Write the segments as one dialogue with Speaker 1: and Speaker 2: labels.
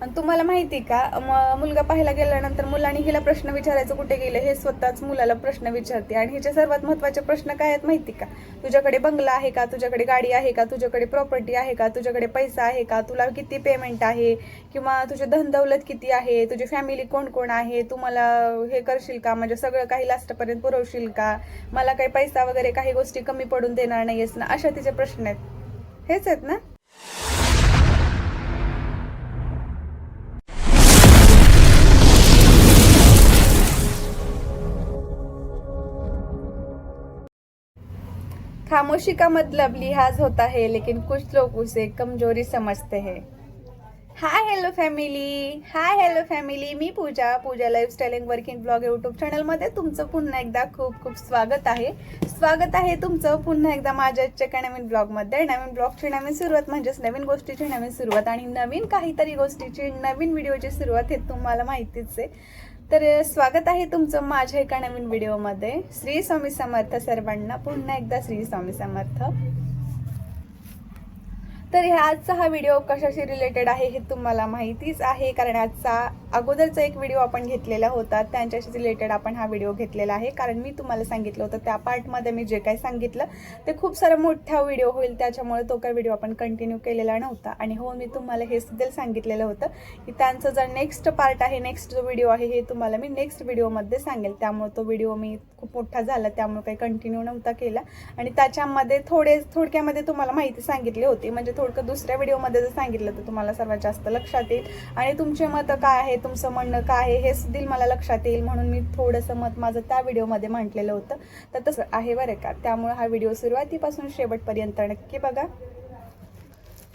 Speaker 1: आणि तुम्हाला माहिती का मुलगा पाहायला गेल्यानंतर मुलांनी हिला प्रश्न विचारायचं कुठे गेलं हे स्वतःच मुलाला प्रश्न विचारते. आणि हिचे सर्वात महत्त्वाचे प्रश्न काय आहेत माहिती का? तुझ्याकडे बंगला आहे का? तुझ्याकडे गाडी आहे का? तुझ्याकडे प्रॉपर्टी आहे का? तुझ्याकडे पैसा आहे का? तुला किती पेमेंट आहे? किंवा तुझे धन दौलत किती आहे? तुझी फॅमिली कोण कोण आहे? तू मला हे करशील का? म्हणजे सगळं काही लास्टपर्यंत पुरवशील का? मला काही पैसा वगैरे काही गोष्टी कमी पडून देणार नाहीयेस ना? अशा तिचे प्रश्न आहेत. हेच आहेत ना? खामोशी का मतलब लिहाज होता है लेकिन कुछ लोग उसे कमजोरी समझते हैं। Hi hello family hi hello family me Pooja Pooja lifestyle and working blog YouTube चॅनलमध्ये तुमचं पुन्हा एकदा खूप खूप स्वागत आहे. स्वागत आहे तुमचं पुन्हा एकदा माझ्याच्या एका नवीन ब्लॉगमध्ये नवीन ब्लॉगची नवीन सुरुवात म्हणजेच नवीन गोष्टीची नवीन सुरुवात आणि नवीन काहीतरी गोष्टीची नवीन व्हिडिओची सुरुवात हे तुम्हाला माहितीच आहे. तर स्वागत आहे तुमचं माझ्या एका नवीन व्हिडिओमध्ये. श्री स्वामी समर्थ सर्वांना पुन्हा एकदा श्री स्वामी समर्थ. तर ह्या आजचा हा व्हिडिओ कशाशी रिलेटेड आहे हे तुम्हाला माहितीच आहे कारण आजचा अगोदरचा एक व्हिडिओ आपण घेतलेला होता त्यांच्याशी रिलेटेड आपण हा व्हिडिओ घेतलेला आहे. कारण मी तुम्हाला सांगितलं होतं त्या पार्टमध्ये मी जे काही सांगितलं ते खूप सारा मोठा व्हिडिओ होईल त्याच्यामुळे तो काही व्हिडिओ आपण कंटिन्यू केलेला नव्हता. आणि हो मी तुम्हाला हे सुद्धा सांगितलेलं होतं की त्यांचं जर नेक्स्ट पार्ट आहे नेक्स्ट जो व्हिडिओ आहे हे तुम्हाला मी नेक्स्ट व्हिडिओमध्ये सांगेल. त्यामुळे तो व्हिडिओ मी खूप मोठा झाला त्यामुळे काही कंटिन्यू नव्हता केला. आणि त्याच्यामध्ये थोडे थोडक्यामध्ये तुम्हाला माहिती सांगितली होती. म्हणजे थोडकं दुसऱ्या व्हिडिओमध्ये जर सांगितलं तर तुम्हाला सर्वात जास्त लक्षात येईल. आणि तुमचे मतं काय आहे? तुमचं म्हणणं काय आहे? हे सुद्धा मला लक्षात येईल. म्हणून मी थोडंसं मत माझं त्या व्हिडिओमध्ये म्हटलेलं होतं. तर तसं आहे बरं का? त्यामुळे हा व्हिडिओ सुरुवातीपासून शेवटपर्यंत नक्की बघा.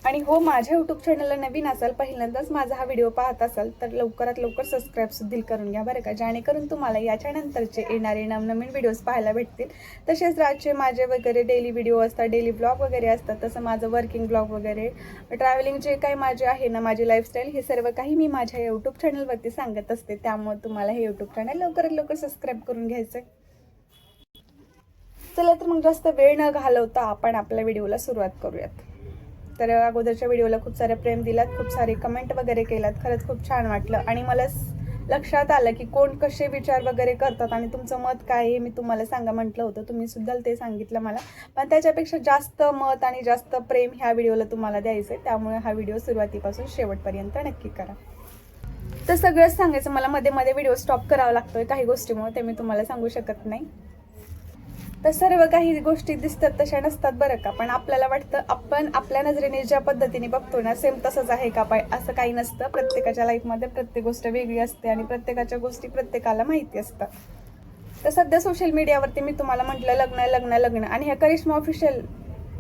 Speaker 1: आणि हो माझ्या यूट्यूब चॅनलला नवीन असाल पहिल्यांदाच माझा हा व्हिडिओ पाहत असाल तर लवकरात लवकर सबस्क्राईब सुद्धा करून घ्या बरं का. जेणेकरून तुम्हाला याच्यानंतरचे येणारे नवनवीन व्हिडिओज पाहायला भेटतील. तसेच रातचे माझे वगैरे डेली व्हिडिओ असतात डेली ब्लॉग वगैरे असतात तसं माझं वर्किंग ब्लॉग वगैरे ट्रॅव्हलिंग जे काही माझे आहे ना माझी लाईफस्टाईल हे सर्व काही मी माझ्या यूट्यूब चॅनलवरती सांगत असते. त्यामुळे तुम्हाला हे यूट्यूब चॅनल लवकरात लवकर सबस्क्राईब करून घ्यायचं आहे. चला तर मग जास्त वेळ न घालवता आपण आपल्या व्हिडिओला सुरुवात करूयात. तर अगोदरच्या व्हिडिओला खूप सारे प्रेम दिलात खूप सारे कमेंट वगैरे केलात. खरंच खूप छान वाटलं. आणि मला लक्षात आलं की कोण कसे विचार वगैरे करतात आणि तुमचं मत काय हे मी तुम्हाला सांगा म्हटलं होतं. तुम्ही सुद्धा ते सांगितलं मला. पण त्याच्यापेक्षा जास्त मत आणि जास्त प्रेम ह्या व्हिडिओला तुम्हाला द्यायचं आहे त्यामुळे हा व्हिडिओ सुरुवातीपासून शेवटपर्यंत नक्की करा. तर सगळंच सांगायचं. मला मध्ये मध्ये व्हिडिओ स्टॉप करावा लागतोय. काही गोष्टीमुळे ते मी तुम्हाला सांगू शकत नाही. तर सर्व काही गोष्टी दिसतात तशा नसतात बरं का. पण आपल्याला वाटतं आपण आपल्या नजरेने ज्या पद्धतीने बघतो ना सेम तसंच आहे का? पाय असं काही नसतं. प्रत्येकाच्या लाईफमध्ये प्रत्येक गोष्ट वेगळी असते आणि प्रत्येकाच्या गोष्टी प्रत्येकाला माहिती असतात तर सध्या सोशल मीडियावरती मी तुम्हाला म्हटलं लग्न लग्न लग्न. आणि ह्या करिश्मा ऑफिशियल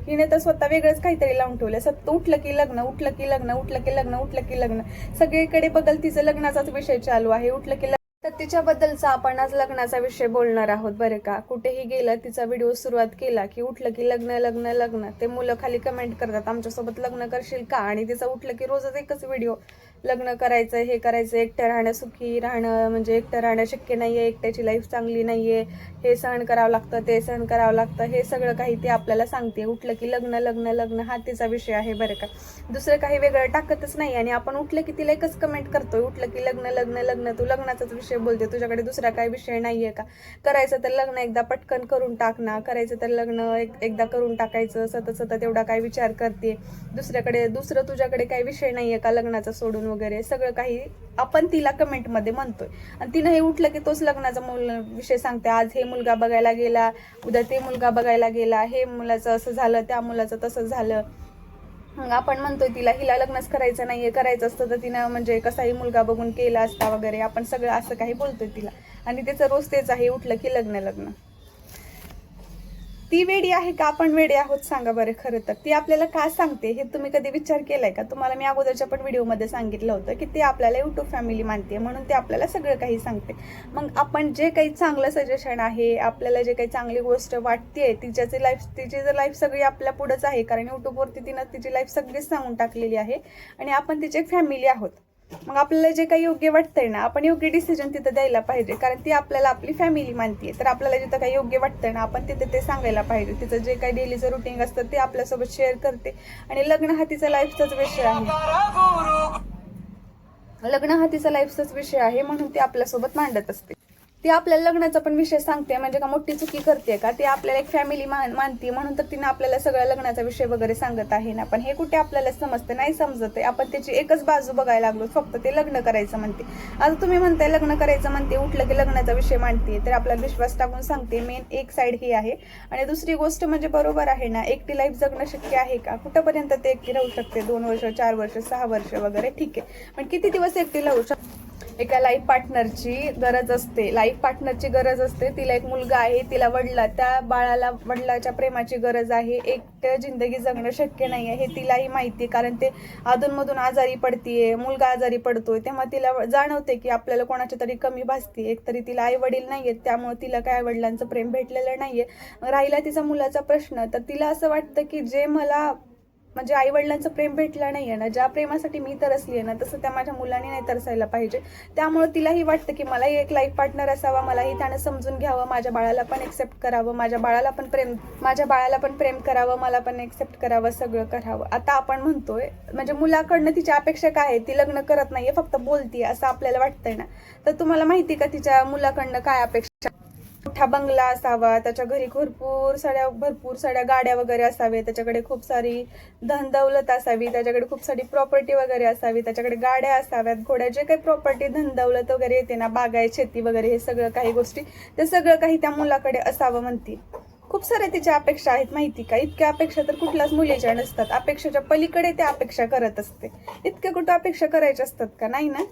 Speaker 1: हिने तर स्वतः वेगळंच काहीतरी लावून ठेवलं सत उठलं की लग्न उठलं की लग्न उठलं की लग्न उठलं की लग्न. सगळीकडे बघल तिचं लग्नाचाच विषय चालू आहे. उठलं की लग्न तर तिच्याबद्दलचा आपण आज लग्नाचा विषय बोलणार आहोत बरं का? कुठेही गेलं तिचा व्हिडिओ सुरुवात केला की उठलं की लग्न लग्न लग्न. ते मुलं खाली कमेंट करतात आमच्यासोबत लग्न करशील का? आणि तिचं उठलं की रोजच एकच व्हिडिओ. लग्न करायचं हे करायचं एकटं राहणं सुखी राहणं म्हणजे एकटं राहणं शक्य नाही आहे एकट्याची लाईफ चांगली नाही आहे हे सहन करावं लागतं ते सहन करावं लागतं हे सगळं काही ती आपल्याला सांगते. उठलं की लग्न लग्न लग्न हा तिचा विषय आहे बरं का. दुसरं काही वेगळं टाकतच नाही आणि आपण उठलं की तिला एकच कमेंट करतोय. उठलं की लग्न लग्न लग्न तू लग्नाचाच विषय बोलते तुझ्याकडे दुसरा काही विषय नाही आहे का? करायचं तर लग्न एकदा पटकन करून टाक ना करायचं तर लग्न एक एकदा करून टाकायचं सतत सतत एवढा काय विचार करते. दुसऱ्याकडे दुसरं तुझ्याकडे काही विषय नाही आहे का लग्नाचा सोडून वगैरे सगळं काही आपण तिला कमेंटमध्ये म्हणतोय. आणि तिनं हे उठलं की तोच लग्नाचा मुल विषय सांगते. आज हे मुलगा बघायला गेला उद्या ते मुलगा बघायला गेला हे मुलाचं असं झालं त्या मुलाचं तसं झालं. आपण म्हणतोय तिला हिला लग्नच करायचं नाहीये करायचं असतं तर तिनं म्हणजे कसाही मुलगा बघून केला असता वगैरे आपण सगळं असं काही बोलतोय तिला. आणि त्याचं रोज तेच आहे उठलं की लग्न लग्न. ती वेडी आहे का आपण वेडी आहोत सांगा बरं खरं तर. ती आपल्याला का सांगते? हे तुम्ही कधी विचार केलाय का? तुम्हाला मी अगोदरच्या पण व्हिडिओमध्ये सांगितलं होतं की ती आपल्याला युट्यूब फॅमिली मानते म्हणून ते आपल्याला सगळं काही सांगते. मग आपण जे काही चांगलं सजेशन आहे आपल्याला जे काही चांगली गोष्ट वाटते तिच्याची लाईफ तिची जर लाईफ सगळी आपल्या पुढंच आहे कारण युट्यूबवरती तिनं तिची लाईफ सगळीच सांगून टाकलेली आहे. आणि आपण तिची एक फॅमिली आहोत. मग आपल्याला जे काही योग्य वाटतंय ना आपण योग्य डिसिजन तिथं द्यायला पाहिजे. कारण ती आपल्याला आपली फॅमिली मानते तर आपल्याला जिथं काही योग्य वाटतंय ना आपण तिथे ते सांगायला पाहिजे. तिचं जे काही डेलीचं रुटीन असतं ते आपल्यासोबत शेअर करते. आणि लग्न हा तिचा लाईफचाच विषय आहे. लग्न हा तिचा लाईफचाच विषय आहे म्हणून ती आपल्यासोबत मांडत असते. ती आपल्याला लग्नाचा पण विषय सांगते म्हणजे का मोठी चुकी करते का ती आपल्याला एक फॅमिली मान मानते म्हणून तर तिने आपल्याला सगळ्या लग्नाचा विषय वगैरे सांगत आहे ना. पण हे कुठे आपल्याला समजते नाही समजत आहे. आपण त्याची एकच बाजू बघायला लागलो फक्त ते लग्न करायचं म्हणते. आता तुम्ही म्हणताय लग्न करायचं म्हणते उठलं की लग्नाचा विषय मांडते तर आपल्याला विश्वास टाकून सांगते मेन एक साईड ही आहे. आणि दुसरी गोष्ट म्हणजे बरोबर आहे ना एकटी लाईफ जगणं शक्य आहे का? कुठंपर्यंत ते एकटी राहू शकते? दोन वर्ष चार वर्ष सहा वर्ष वगैरे ठीक आहे. पण किती दिवस एकटी राहू शकते एका लाईफ पार्टनरची गरज असते. लाईफ पार्टनरची गरज असते. तिला एक मुलगा आहे तिला वडला त्या बाळाला वडिलाच्या प्रेमाची गरज आहे. एकट्या जिंदगी जगणं शक्य नाही आहे हे तिलाही माहिती कारण ते अधूनमधून आजारी पडतीये मुलगा आजारी पडतोय. तेव्हा तिला जाणवते की आपल्याला कोणाच्या तरी कमी भासते एक तरी तिला आई वडील नाही आहेत त्यामुळे तिला काय वडिलांचं प्रेम भेटलेलं नाही आहे राहिला तिचा मुलाचा प्रश्न तर तिला असं वाटतं की जे मला म्हणजे आई वडिलांचं प्रेम भेटलं नाही आहे ना. ज्या प्रेमासाठी मी तरसली आहे ना तसं त्या माझ्या मुलांनी नाही तरसायला पाहिजे. त्यामुळे तिलाही वाटतं की मलाही एक लाईफ पार्टनर असावा मलाही त्यानं समजून घ्यावं माझ्या बाळाला पण एक्सेप्ट करावं माझ्या बाळाला पण प्रेम माझ्या बाळाला पण प्रेम करावं मला पण एक्सेप्ट करावं सगळं करावं. आता आपण म्हणतोय म्हणजे मुलाकडनं तिच्या अपेक्षा काय आहे ती लग्न करत नाहीये फक्त बोलतीये असं आपल्याला वाटतंय ना. तर तुम्हाला माहिती का तिच्या मुलाकडनं काय अपेक्षा मोठा बंगला असावा त्याच्या घरी भरपूर साड्या भरपूर साड्या गाड्या वगैरे असावे त्याच्याकडे खूप सारी धनदौलत असावी त्याच्याकडे खूप सारी प्रॉपर्टी वगैरे असावी त्याच्याकडे गाड्या असाव्यात घोड्या जे काही प्रॉपर्टी धनदौलत वगैरे येते ना बागाय शेती वगैरे हे सगळं काही गोष्टी ते सगळं काही त्या मुलाकडे असावं म्हणते खूप साऱ्या तिच्या अपेक्षा आहेत माहिती का? इतक्या अपेक्षा तर कुठल्याच मुलीच्या नसतात. अपेक्षेच्या पलीकडे त्या अपेक्षा करत असते. इतक्या कुठं अपेक्षा करायच्या असतात का? नाही ना?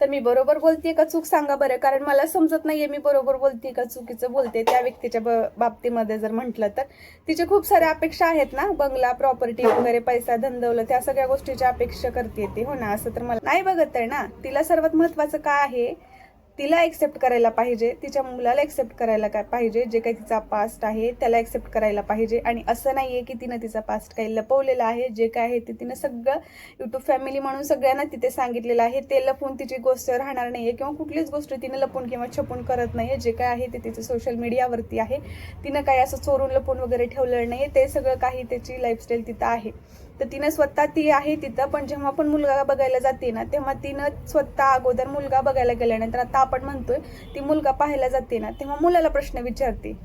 Speaker 1: तर मी बरोबर बोलते का चूक सांगा बरं? कारण मला समजत नाहीये मी बरोबर बोलते का चुकीचं बोलते. त्या व्यक्तीच्या ब- बाबतीमध्ये जर म्हटलं तर. तिचे खूप साऱ्या अपेक्षा आहेत ना बंगला प्रॉपर्टी वगैरे पैसा धंदवलं त्या सगळ्या गोष्टीच्या अपेक्षा करते ती. हो ना? असं तर मला नाही बघत आहे ना? तिला सर्वात महत्वाचं काय आहे? तिला एक्सेप्ट करायला पाहिजे तिच्या मुलाला एक्सेप्ट करायला काय पाहिजे जे काही तिचा पास्ट आहे त्याला एक्सेप्ट करायला पाहिजे. आणि असं नाही आहे की तिनं तिचा पास्ट काही लपवलेला आहे जे काय आहे ते तिनं सगळं युट्यूब फॅमिली म्हणून सगळ्यांना तिथे सांगितलेलं आहे. ते लपून तिची गोष्ट राहणार नाही आहे किंवा कुठलीच गोष्ट तिनं लपून किंवा छपून करत नाही आहे जे काय आहे ते तिचं सोशल मीडियावरती आहे. तिनं काही असं चोरून लपून वगैरे ठेवलेलं आहे ते सगळं काही त्याची लाईफस्टाईल तिथं आहे. तर तिनं स्वतः ती आहे तिथं पण जेव्हा पण मुलगा बघायला जाते ना तेव्हा तिनं स्वतः अगोदर मुलगा बघायला गेल्यानंतर आता आपण म्हणतोय ती मुलगा पाहायला जाते ना तेव्हा मुलाला प्रश्न विचारते.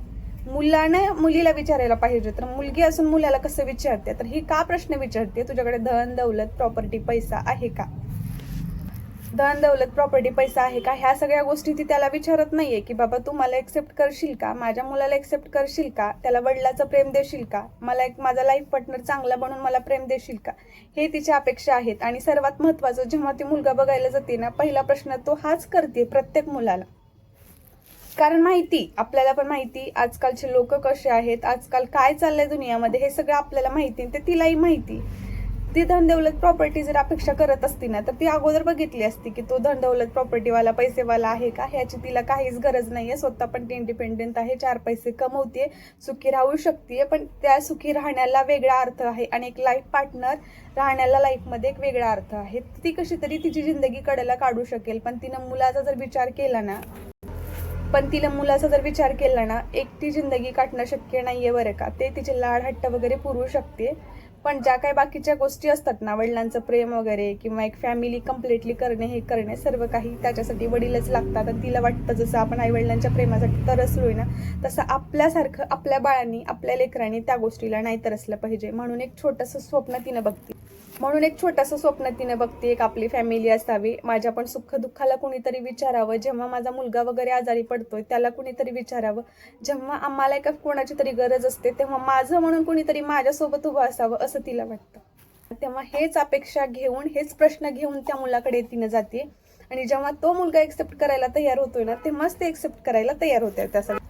Speaker 1: मुलानं मुलीला विचारायला पाहिजे तर मुलगी असून मुलाला कसं विचारते? तर ही का प्रश्न विचारते? तुझ्याकडे धन दौलत प्रॉपर्टी पैसा आहे का? धन दौलत प्रॉपर्टी पैसा आहे का? ह्या सगळ्या गोष्टी ती त्याला विचारत नाहीये की बाबा तू मला एक्सेप्ट करशील का? माझ्या मुलाला एक्सेप्ट करशील का? त्याला वडिलाचं प्रेम देशील का? मला एक माझा लाईफ पार्टनर चांगला बनून मला प्रेम देशील का? हे तिच्या अपेक्षा आहेत. आणि सर्वात महत्वाचं जेव्हा ती मुलगा बघायला जाते ना पहिला प्रश्न तो हाच करते प्रत्येक मुलाला. कारण माहिती आपल्याला पण माहिती आजकालचे लोक कसे आहेत आजकाल काय चाललंय दुनियामध्ये हे सगळं आपल्याला माहिती ते तिलाही माहिती. ती धनदौलत प्रॉपर्टी जर अपेक्षा करत असती ना तर ती अगोदर बघितली असती की तो धनदौलत प्रॉपर्टीवाला पैसेवाला आहे का? ह्याची तिला काहीच गरज नाही आहे स्वतः पण ती इंडिपेंडेंट आहे चार पैसे कमवते सुखी राहू शकते पण त्या सुखी राहण्याला वेगळा अर्थ आहे आणि एक लाईफ पार्टनर राहण्याला लाईफमध्ये एक वेगळा अर्थ आहे. ती कशी तरी तिची जिंदगी कडेला काढू शकेल पण तिनं मुलाचा जर विचार केला ना पण तिला मुलाचा जर विचार केला ना एकटी जिंदगी काढणं शक्य नाही आहे बरं का? ते तिचे लाड हट्ट वगैरे पुरवू शकते. पण ज्या काही बाकीच्या गोष्टी असतात ना वडिलांचं प्रेम वगैरे किंवा एक फॅमिली कम्प्लिटली करणे हे करणे सर्व काही त्याच्यासाठी वडीलच लागतात. आणि तिला वाटतं जसं आपण आई वडिलांच्या प्रेमासाठी तरसलोय ना तसं आपल्यासारखं आपल्या बाळांनी आपल्या लेकरांनी त्या गोष्टीला नाही तरसलं पाहिजे. म्हणून एक छोटंसं स्वप्न तिनं बघते. म्हणून एक छोटंसं स्वप्न तिने बघते एक आपली फॅमिली असावी. माझ्या पण सुख दुःखाला कुणीतरी विचारावं. जेव्हा माझा मुलगा वगैरे आजारी पडतोय त्याला कुणीतरी विचारावं. जेव्हा आम्हाला एका कोणाची तरी गरज असते तेव्हा माझं म्हणून कुणीतरी माझ्यासोबत उभं असावं असं तिला वाटतं. तेव्हा हेच अपेक्षा घेऊन हेच प्रश्न घेऊन त्या मुलाकडे तिनं जाते. आणि जेव्हा तो मुलगा एक्सेप्ट करायला तयार होतोय ना तेव्हाच ते एक्सेप्ट करायला तयार होते त्यासाठी.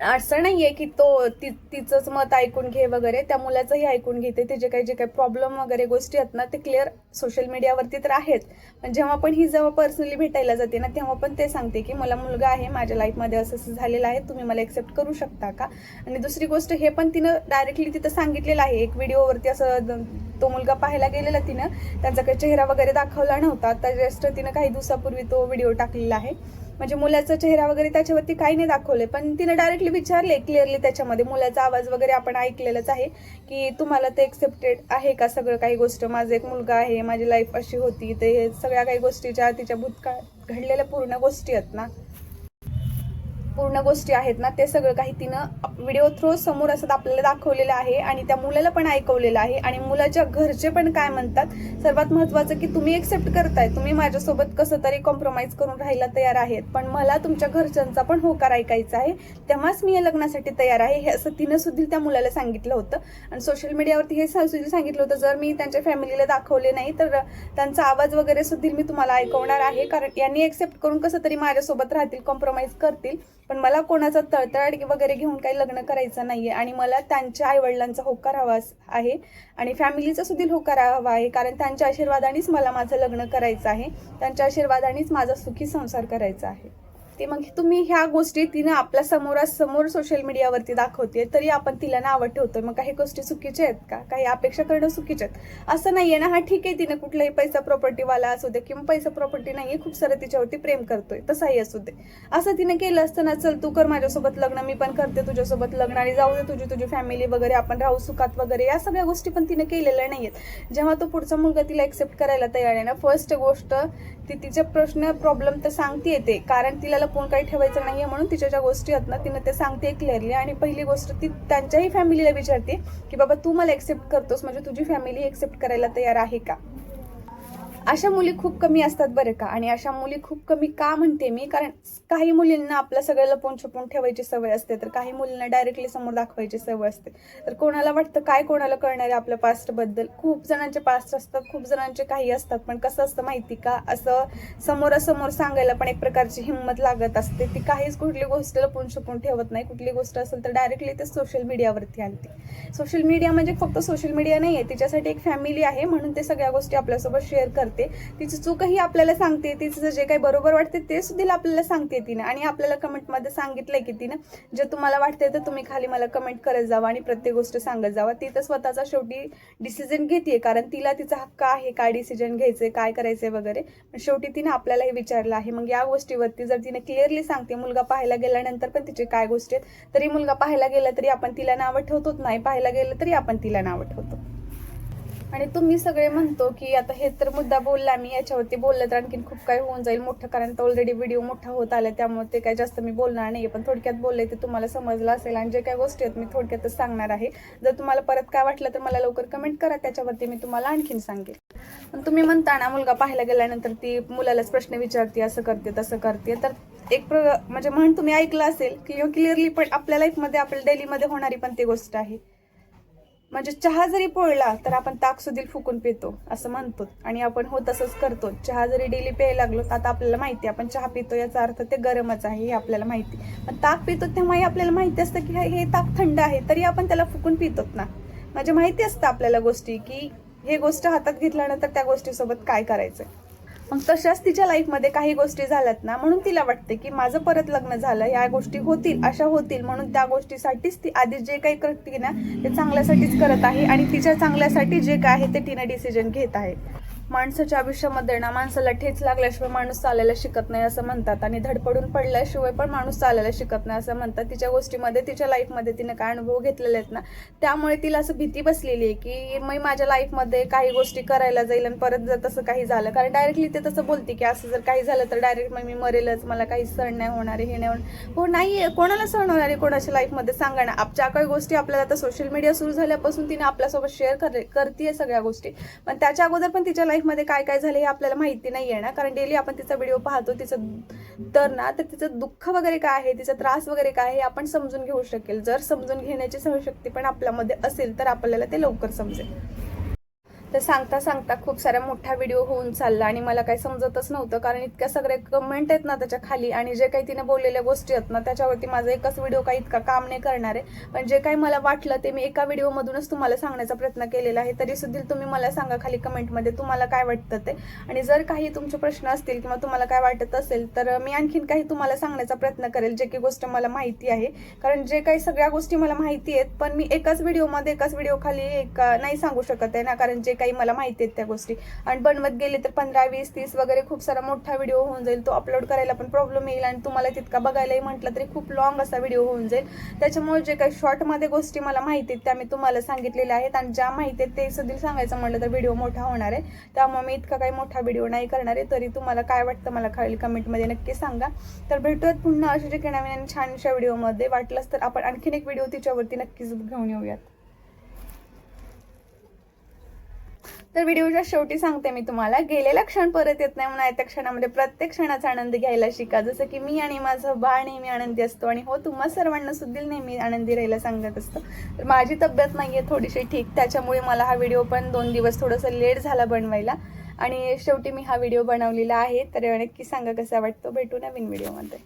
Speaker 1: असं नाही आहे की तो ति तिचंच मत ऐकून घे वगैरे त्या मुलाचंही ऐकून घेते तिचे काही जे काही प्रॉब्लेम वगैरे गोष्टी आहेत ना ते क्लिअर सोशल मीडियावरती तर आहेत. पण जेव्हा पण ही जेव्हा पर्सनली भेटायला जाते ना तेव्हा पण ते सांगते की मला मुलगा आहे माझ्या लाईफमध्ये असं असं झालेलं आहे तुम्ही मला एक्सेप्ट करू शकता का? आणि दुसरी गोष्ट हे पण तिनं डायरेक्टली तिथं सांगितलेलं आहे. एक व्हिडिओवरती असं तो मुलगा पाहायला गेलेला तिनं त्यांचा काही चेहरा वगैरे दाखवला नव्हता तर जस्ट तिनं काही दिवसापूर्वी तो व्हिडिओ टाकलेला आहे. म्हणजे मुलाचा चेहरा वगैरे त्याच्यावरती काही नाही दाखवले पण तिने डायरेक्टली विचारले क्लिअरली त्याच्यामध्ये. मुलाचा आवाज वगैरे आपण ऐकलेलंच आहे की तुम्हाला ते एक्सेप्टेड आहे का सगळं काही गोष्ट? माझा एक मुलगा आहे माझी लाईफ अशी होती. ते हे सगळ्या काही गोष्टीच्या तिच्या भूतकाळ घडलेल्या पूर्ण गोष्टी आहेत ना. पूर्ण गोष्टी आहेत ना ते सगळं काही तिनं व्हिडिओ थ्रू समोर असं आपल्याला दाखवलेलं आहे आणि त्या मुलाला पण ऐकवलेलं आहे. आणि मुलाच्या घरचे पण काय म्हणतात सर्वात महत्वाचं की तुम्ही एक्सेप्ट करताय. तुम्ही माझ्यासोबत कसं तरी कॉम्प्रोमाइज करून राहायला तयार आहेत. पण मला तुमच्या घरच्यांचा पण होकार ऐकायचा आहे. तेव्हाच मी या लग्नासाठी तयार आहे हे असं तिनं सुद्धा त्या मुलाला सांगितलं होतं. आणि सोशल मीडियावरती हे सुद्धा सांगितलं होतं जर मी त्यांच्या फॅमिलीला दाखवले नाही तर त्यांचा आवाज वगैरे सुद्धा मी तुम्हाला ऐकवणार आहे. कारण यांनी एक्सेप्ट करून कसं तरी माझ्यासोबत राहतील कॉम्प्रोमाइज करतील. पण मला कोणाचा तळतळ वगैरे घेऊन काही लग्न करायचं नाहीये आणि मला त्यांच्या आईवडिलांचा होकार हवा आहे आणि फॅमिलीचा सुद्धा होकार हवा आहे. कारण त्यांच्या आशीर्वादानेच मला माझं लग्न करायचं आहे. त्यांच्या आशीर्वादानेच माझा सुखी संसार करायचा आहे. ते मग तुम्ही ह्या गोष्टी तिने आपल्या समोरासमोर सोशल मीडियावरती दाखवते तरी आपण तिला नावं ठेवतोय. मग काही गोष्टी चुकीच्या आहेत का? काही अपेक्षा करणं चुकीच्या आहेत. असं नाहीये ना हा ठीक आहे तिने कुठलाही पैसा प्रॉपर्टीवाला असू दे किंवा पैसा प्रॉपर्टी नाहीये खूप सारं तिच्यावरती प्रेम करतोय. तसाही असू दे. असं तिने केलं असतं ना चल तू कर माझ्यासोबत लग्न मी पण करते तुझ्यासोबत लग्न आणि जाऊ दे तुझी तुझी फॅमिली वगैरे आपण राहू सुखात वगैरे. या सगळ्या गोष्टी पण तिने केलेल्या नाहीयेत. जेव्हा तो पुढचा मुलगा तिला एक्सेप्ट करायला तयार आहे ना फर्स्ट गोष्ट ती तिचे प्रश्न प्रॉब्लेम तर सांगते येते कारण तिला लपवून काही ठेवायचं नाही आहे म्हणून तिच्या ज्या गोष्टी आहेत ना तिनं ते सांगते क्लिअरली आणि पहिली गोष्ट ती त्यांच्याही फॅमिलीला विचारते की बाबा तू मला एक्सेप्ट करतोस? म्हणजे तुझी फॅमिली एक्सेप्ट करायला तयार आहे का? अशा मुली खूप कमी असतात बरं का? आणि अशा मुली खूप कमी का म्हणते मी? कारण काही मुलींना आपलं सगळं लपून छपून ठेवायची सवय असते तर काही मुलींना डायरेक्टली समोर दाखवायची सवय असते. तर कोणाला वाटतं काय कोणाला कळणार आहे आपल्या पास्टबद्दल खूप जणांचे पास्ट असतात खूप जणांचे काही असतात पण कसं असतं माहिती का? असं समोरासमोर सांगायला पण एक प्रकारची हिंमत लागत असते. ती काहीच कुठली गोष्ट लपून छपून ठेवत नाही. कुठली गोष्ट असेल तर डायरेक्टली ते सोशल मीडियावरती आणते. सोशल मीडिया म्हणजे फक्त सोशल मीडिया नाही आहे तिच्यासाठी एक फॅमिली आहे म्हणून ते सगळ्या गोष्टी आपल्यासोबत शेअर करते तिची चूकही आपल्याला सांगते तिचं जे काही बरोबर वाटते ते सुद्धा आपल्याला सांगते तिने. आणि आपल्याला कमेंटमध्ये सांगितलंय की तिनं जे तुम्हाला वाटते तर तुम्ही खाली मला कमेंट करत जावा आणि प्रत्येक गोष्ट सांगत जावा. ती तर स्वतःचा शेवटी डिसिजन घेते कारण तिला तिचा हक्क आहे काय डिसिजन घ्यायचे काय करायचे वगैरे. पण शेवटी तिने आपल्यालाही विचारलं आहे. मग या गोष्टीवरती जर तिने क्लिअरली सांगते मुलगा पाहायला गेल्यानंतर पण तिचे काय गोष्टी आहेत तरी मुलगा पाहायला गेला तरी आपण तिला नावं ठेवतोच नाही. पाहायला गेलं तरी आपण तिला नावं ठेवतो. आणि तुम्ही सगळे म्हणतो की आता हे तर मुद्दा बोलला मी याच्यावरती बोललं तर आणखीन खूप काही होऊन जाईल मोठं कारण तर ऑलरेडी व्हिडिओ मोठा होत आला त्यामुळे ते काय जास्त मी बोलणार नाही पण थोडक्यात बोलले ते तुम्हाला समजलं असेल आणि जे काही गोष्टी आहेत मी थोडक्यातच सांगणार आहे. जर तुम्हाला परत काय वाटलं तर मला लवकर कमेंट करा त्याच्यावरती मी तुम्हाला आणखीन सांगेल. पण तुम्ही म्हणताना मुलगा पाहायला गेल्यानंतर ती मुलालाच प्रश्न विचारते असं करते तसं करते. तर एक प्र म्हणजे म्हण तुम्ही ऐकलं असेल की क्लिअरली पण आपल्या लाईफमध्ये आपल्या डेलीमध्ये होणारी पण ती गोष्ट आहे. म्हणजे चहा जरी पोळला तर आपण ताक सुधील फुकून पितो असं म्हणतो. आणि आपण हो तसंच करतो. चहा जरी डेली प्यायला लागलो तर आता आपल्याला माहिती आपण चहा पितो याचा अर्थ ते गरमच आहे हे आपल्याला माहिती पण ताक पितो तेव्हाही आपल्याला माहिती असतं की हे ताक थंड आहे तरी आपण त्याला फुकून पितोत ना. म्हणजे माहिती असतं आपल्याला गोष्टी की हे गोष्ट हातात घेतल्यानंतर त्या गोष्टीसोबत काय करायचं मग तशाच तिच्या लाईफमध्ये काही गोष्टी झाल्यात ना म्हणून तिला वाटते की माझं परत लग्न झालं या गोष्टी होतील अशा होतील म्हणून त्या गोष्टीसाठीच ती आधी जे काही करते ना ते चांगल्यासाठीच करत आहे आणि तिच्या चांगल्यासाठी जे काय आहे ते तिने डिसिजन घेत आहे. माणसाच्या आयुष्यामध्ये ना माणसाला ठेच लागल्याशिवाय माणूस चालायला शिकत नाही असं म्हणतात. आणि धडपडून पडल्याशिवाय पण माणूस चालायला शिकत नाही असं म्हणतात. तिच्या गोष्टीमध्ये तिच्या लाईफमध्ये तिने काय अनुभव घेतलेले आहेत ना त्यामुळे तिला असं भीती बसलेली आहे की मी माझ्या लाईफमध्ये काही गोष्टी करायला जाईल आणि परत जर तसं काही झालं कारण डायरेक्टली ते तसं बोलते की असं जर काही झालं तर डायरेक्ट मग मी मरेलच मला काही सण नाही होणार आहे हे नाही होणार. हो नाही कोणाला सण होणार आहे कोणाच्या लाईफमध्ये सांगा ना. आपल्या काही गोष्टी आपल्याला आता सोशल मीडिया सुरू झाल्यापासून तिने आपल्यासोबत शेअर कर करते सगळ्या गोष्टी. पण त्याच्या अगोदर पण तिच्या लाईफमध्ये काय काय झालं हे आपल्याला माहिती नाही आहे ना. कारण डेली आपण तिचा व्हिडिओ पाहतो तिचं तर ना तर तिचं दुःख वगैरे काय आहे तिचा त्रास वगैरे काय आहे हे आपण समजून घेऊ शकेल. जर समजून घेण्याची सहशक्ती पण आपल्यामध्ये असेल तर आपल्याला ते लवकर समजेल. तर सांगता सांगता खूप सारा मोठा व्हिडिओ होऊन चालला आणि मला काही समजतच नव्हतं. कारण इतक्या सगळ्या कमेंट आहेत ना त्याच्याखाली आणि जे काही तिने बोललेल्या गोष्टी आहेत ना त्याच्यावरती माझा एकच व्हिडिओ काही इतका काम नाही करणार आहे. पण जे काही मला वाटलं ते मी एका व्हिडिओमधूनच तुम्हाला सांगण्याचा प्रयत्न केलेला आहे. तरी सुद्धा तुम्ही मला सांगा खाली कमेंटमध्ये तुम्हाला काय वाटतं ते. आणि जर काही तुमचे प्रश्न असतील किंवा तुम्हाला काय वाटत असेल तर मी आणखीन काही तुम्हाला सांगण्याचा प्रयत्न करेल जे की गोष्ट मला माहिती आहे. कारण जे काही सगळ्या गोष्टी मला माहिती आहेत पण मी एकाच व्हिडिओमध्ये एकाच व्हिडिओ खाली एक नाही सांगू शकत आहे ना. कारण जे काही मला माहिती आहेत त्या गोष्टी. आणि बनवत गेले तर पंधरा वीस तीस वगैरे खूप सारा मोठा व्हिडिओ होऊन जाईल. तो अपलोड करायला पण प्रॉब्लेम येईल आणि तुम्हाला तितका बघायलाही म्हटलं तरी खूप लॉंग असा व्हिडिओ होऊन जाईल. त्याच्यामुळे जे काही शॉर्टमध्ये गोष्टी मला माहिती आहेत त्या मी तुम्हाला सांगितलेल्या आहेत. आणि ज्या माहिती आहेत ते सुद्धा सांगायचं म्हटलं तर व्हिडिओ मोठा होणार आहे. त्यामुळे मी इतका काही मोठा व्हिडिओ नाही करणार आहे. तरी तुम्हाला काय वाटतं मला खाली कमेंटमध्ये नक्की सांगा. तर भेटूयात पुन्हा अशा जे नवीन आणि छानशा व्हिडिओमध्ये वाटलंच तर आपण आणखीन एक व्हिडिओ तिच्यावरती नक्कीच घेऊन येऊयात. तर व्हिडिओच्या शेवटी सांगते मी तुम्हाला गेलेला क्षण परत येत नाही म्हणून त्या क्षणामध्ये प्रत्येक क्षणाचा आनंद घ्यायला शिका. जसं की मी आणि माझं बाळ नेहमी आनंदी असतो आणि हो तुम्हा सर्वांना सुद्धा नेहमी आनंदी राहायला सांगत असतं. तर माझी तब्येत नाही आहे थोडीशी ठीक त्याच्यामुळे मला हा व्हिडिओ पण दोन दिवस थोडंसं लेट झाला बनवायला. आणि शेवटी मी हा व्हिडिओ बनवलेला आहे. तर नक्की सांगा कसा वाटतो? भेटू नवीन व्हिडिओमध्ये.